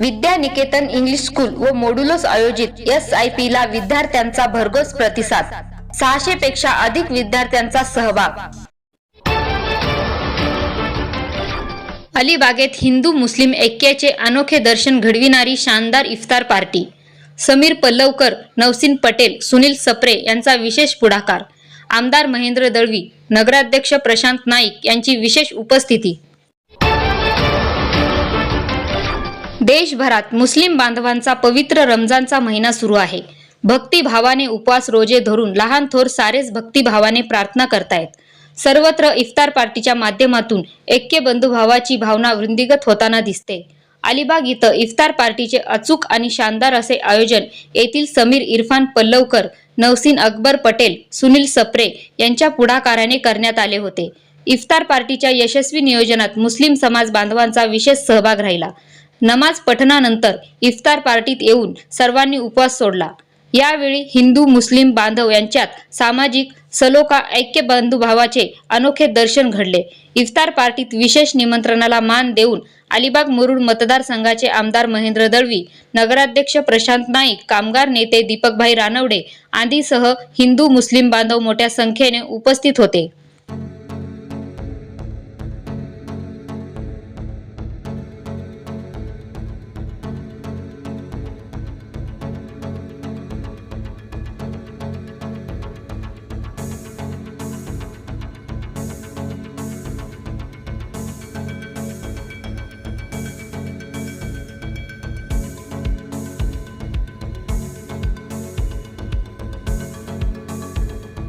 Vidya Niketan English school व मोडुलोस आयोजित S I P ला विद्यार्थ्यांचा भरघोस प्रतिसाद. सहाशे पेक्षा अधिक विद्यार्थ्यांचा सहभाग. अलिबागेत हिंदू मुस्लिम ऐक्याचे अनोखे दर्शन घडविणारी शानदार इफ्तार पार्टी. समीर पल्लवकर नवसीन पटेल सुनील सप्रे यांचा विशेष पुढाकार. आमदार महेंद्र दळवी नगराध्यक्ष प्रशांत नाईक यांची विशेष उपस्थिती. देशभरात मुस्लिम बांधवांचा पवित्र रमजानचा महिना सुरू आहे. भक्तिभावाने उपवास रोजे धरून लहान थोर सारेच भक्तिभावाने प्रार्थना करतायत. सर्वत्र इफ्तार पार्टीच्या माध्यमातून ऐक्य बंधुभावाची भावना वृंदिगत होताना दिसते. अलिबाग इथं इफ्तार पार्टीचे अचूक आणि शानदार असे आयोजन येथील समीर इरफान पल्लवकर नवसीन अकबर पटेल सुनील सप्रे यांच्या पुढाकाराने करण्यात आले होते. इफ्तार पार्टीच्या यशस्वी नियोजनात मुस्लिम समाज बांधवांचा विशेष सहभाग राहिला. नमाज पठणानंतर इफ्तार पार्टीत येऊन सर्वांनी उपवास सोडला. यावेळी हिंदू मुस्लिम बांधव यांच्यात सामाजिक सलोखा ऐक्य बंधुभावाचे अनोखे दर्शन घडले. इफ्तार पार्टीत विशेष निमंत्रणाला मान देऊन अलिबाग मुरुड मतदारसंघाचे आमदार महेंद्र दळवी नगराध्यक्ष प्रशांत नाईक कामगार नेते दीपकभाई रानवडे आदीसह हिंदू मुस्लिम बांधव मोठ्या संख्येने उपस्थित होते.